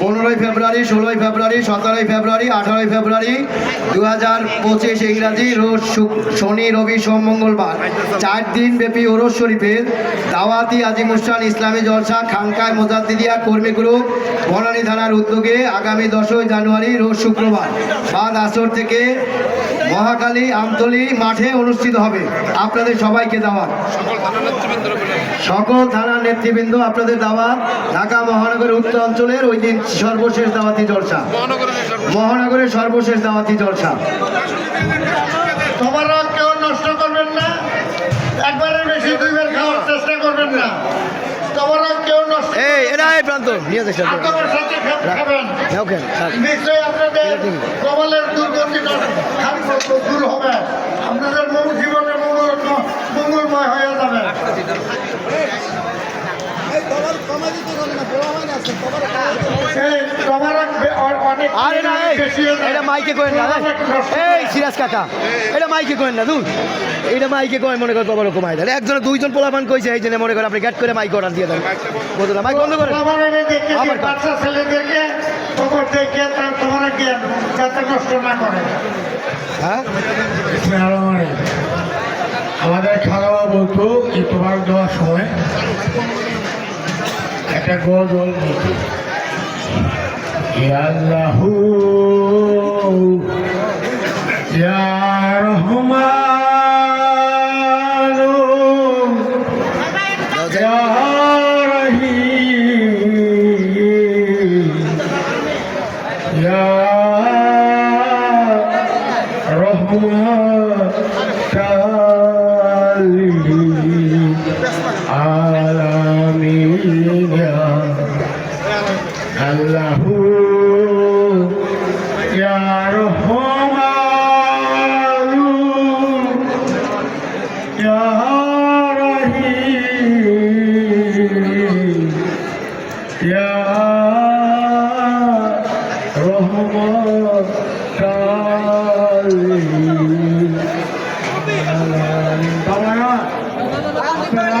পনেরোই ফেব্রুয়ারি, ষোলোই ফেব্রুয়ারি, সতেরোই ফেব্রুয়ারি, আঠারোই ফেব্রুয়ারি দু হাজার পঁচিশ ইংরাজি রোজ শনি, রবি, সোম, মঙ্গলবার। চার দিন ব্যাপী ওরস শরীফের দাওয়াতি আজিমুস্তান ইসলামী জলসা, খানকায় মোজাদ্দিদিয়া কর্মী গ্রুপ বনানী থানার উদ্যোগে আগামী দশই জানুয়ারি, রোজ শুক্রবার বাদ আসর থেকে মহাকালী আমতলী মাঠে অনুষ্ঠিত হবে। আপনাদের সবাইকে দাওয়াত সকল থানার নেতৃবৃন্দ আপনাদের দাওয়াত ঢাকা মহানগরের উত্তর অঞ্চলের ওই দিন সর্বশেষ দাওয়াতি জলসা। মহানগরের সর্বশেষ দাওয়াতি জলসা। তোমরা কেউ নষ্ট করবেন না একবারের বেশি দুইবার খাওয়ার চেষ্টা করবেন না। তোমরা কেউ নষ্ট এই এটা এই প্রান্ত নিয়ে যাচ্ছে আপনাদের কমলের দুর্গতিটা দূর হবে আপনাদের মঙ্গল জীবনে মঙ্গল মঙ্গলময় হয়ে যাবে এই তোমরা বে- অ- অনেক এটা এই মাইকে এই সিরাজ এটা মাইকে এটা মাইকে করেন, মনে দুইজন পোলাপান কইছে, এই জন্য মনে করেন আপনি গেট করে মাইক অর্ডার দিয়ে দেন। মাইক বন্ধ করে হ্যাঁ? আমাদের খাওয়া বলতো যে তোমার দেওয়ার সময়। একটা গজল দিত। আল্লাহু রহমানু ইয়া রহিম। আল্লাহু ইয়া রহমানু ইয়া রহিম ইয়া রহমাতাল্লিল আলামিন। বাবারা আপনারা